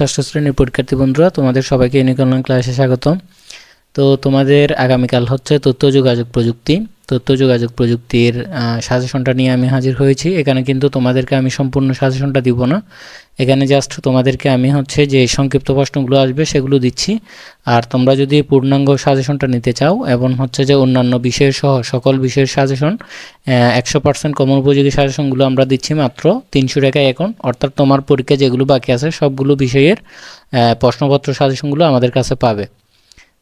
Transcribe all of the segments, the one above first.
ষষ্ঠ শ্রেণির পরীক্ষার্থী বন্ধুরা, তোমাদের সবাইকে ইউনিক অনলাইন ক্লাসে স্বাগতম। তো তোমাদের আগামীকাল হচ্ছে তথ্য যোগাযোগ প্রযুক্তি। তথ্য যোগাযোগ প্রযুক্তির সাজেশনটা নিয়ে আমি হাজির হয়েছি। এখানে কিন্তু তোমাদেরকে আমি সম্পূর্ণ সাজেশনটা দিব না। এখানে জাস্ট তোমাদেরকে আমি হচ্ছে যে সংক্ষিপ্ত প্রশ্নগুলো আসবে সেগুলো দিচ্ছি। আর তোমরা যদি পূর্ণাঙ্গ সাজেশনটা নিতে চাও এবং হচ্ছে যে অন্যান্য বিষয়ের সহ সকল বিষয়ের সাজেশন একশো পার্সেন্ট কমন উপযোগী সাজেশনগুলো আমরা দিচ্ছি মাত্র তিনশো টাকায় এখন। অর্থাৎ তোমার পরীক্ষা যেগুলো বাকি আছে সবগুলো বিষয়ের প্রশ্নপত্র সাজেশনগুলো আমাদের কাছে পাবে।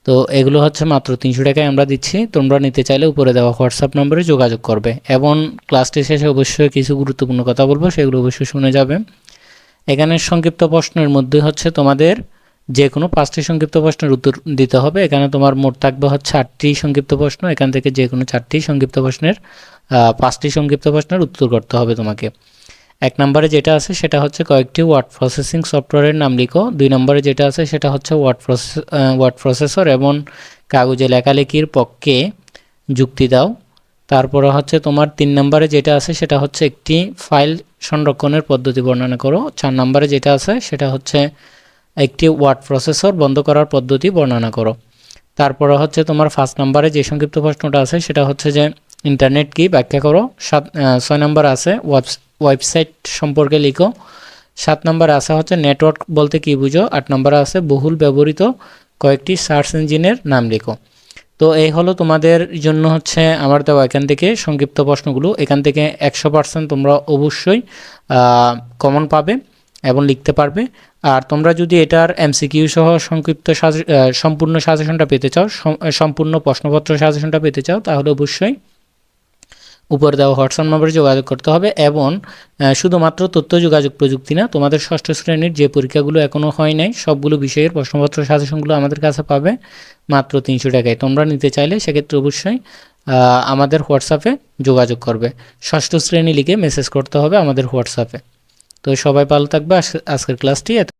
তো এগুলো হচ্ছে মাত্র তিনশো টাকায় আমরা দিচ্ছি। তোমরা নিতে চাইলে উপরে দেওয়া হোয়াটসঅ্যাপ নম্বরে যোগাযোগ করবে। এবং ক্লাসটি শেষে অবশ্যই কিছু গুরুত্বপূর্ণ কথা বলব, সেগুলো অবশ্যই শুনে যাবে। এখানে সংক্ষিপ্ত প্রশ্নের মধ্যে হচ্ছে তোমাদের যে কোনো পাঁচটি সংক্ষিপ্ত প্রশ্নের উত্তর দিতে হবে। এখানে তোমার মোট থাকবে হচ্ছে আটটি সংক্ষিপ্ত প্রশ্ন। এখান থেকে যে কোনো চারটি সংক্ষিপ্ত প্রশ্নের পাঁচটি সংক্ষিপ্ত প্রশ্নের উত্তর করতে হবে তোমাকে। এক নম্বরে যেটা আছে সেটা হচ্ছে কয়েকটি ওয়ার্ড প্রসেসিং সফটওয়্যারের নাম লিখো। দুই নম্বরে যেটা আছে সেটা হচ্ছে ওয়ার্ড প্রসেস ওয়ার্ড প্রসেসর এবং কাগজে লেখালেখির পক্ষে যুক্তি দাও। তারপরে হচ্ছে তোমার তিন নম্বরে যেটা আছে সেটা হচ্ছে একটি ফাইল সংরক্ষণের পদ্ধতি বর্ণনা করো। চার নম্বরে যেটা আছে সেটা হচ্ছে একটি ওয়ার্ড প্রসেসর বন্ধ করার পদ্ধতি বর্ণনা করো। তারপরে হচ্ছে তোমার ফার্স্ট নাম্বারে যে সংক্ষিপ্ত প্রশ্নটা আছে সেটা হচ্ছে যে ইন্টারনেট কি ব্যাখ্যা করো? সাত ছয় নম্বর আছে ওয়েবস- ওয়েবসাইট সম্পর্কে লিখো। সাত নম্বর আছে হচ্ছে নেটওয়ার্ক বলতে কি বুঝো? আট নম্বরে আছে বহুল ব্যবহৃত কয়েকটি সার্চ ইঞ্জিনের নাম লিখো। তো এই হলো তোমাদের জন্য হচ্ছে আমার দেওয়া এখান থেকে সংক্ষিপ্ত প্রশ্নগুলো। এখান থেকে একশো পার্সেন্ট তোমরা অবশ্যই কমন পাবে এবং লিখতে পারবে। আর তোমরা যদি এটার এমসিকিউ সহ সংক্ষিপ্ত সাজে- সম্পূর্ণ সাজেশনটা পেতে চাও সম্পূর্ণ প্রশ্নপত্র সাজেশনটা পেতে চাও, তাহলে অবশ্যই উপরে দেওয়া হোয়াটসঅ্যাপ নম্বরে যোগাযোগ করতে হবে এবং শুধুমাত্র তথ্য যোগাযোগ প্রযুক্তি না, তোমাদের ষষ্ঠ শ্রেণির যে পরীক্ষাগুলো এখনও হয় নাই, সবগুলো বিষয়ের প্রশ্নপত্র সাজেশনগুলো আমাদের কাছে পাবে মাত্র তিনশো টাকায়। তোমরা নিতে চাইলে সেক্ষেত্রে অবশ্যই আমাদের হোয়াটসঅ্যাপে যোগাযোগ করবে। ষষ্ঠ শ্রেণি লিখে মেসেজ করতে হবে আমাদের হোয়াটসঅ্যাপে তো সবাই ভালো থাকবে, আজ- আজকের ক্লাসটি এত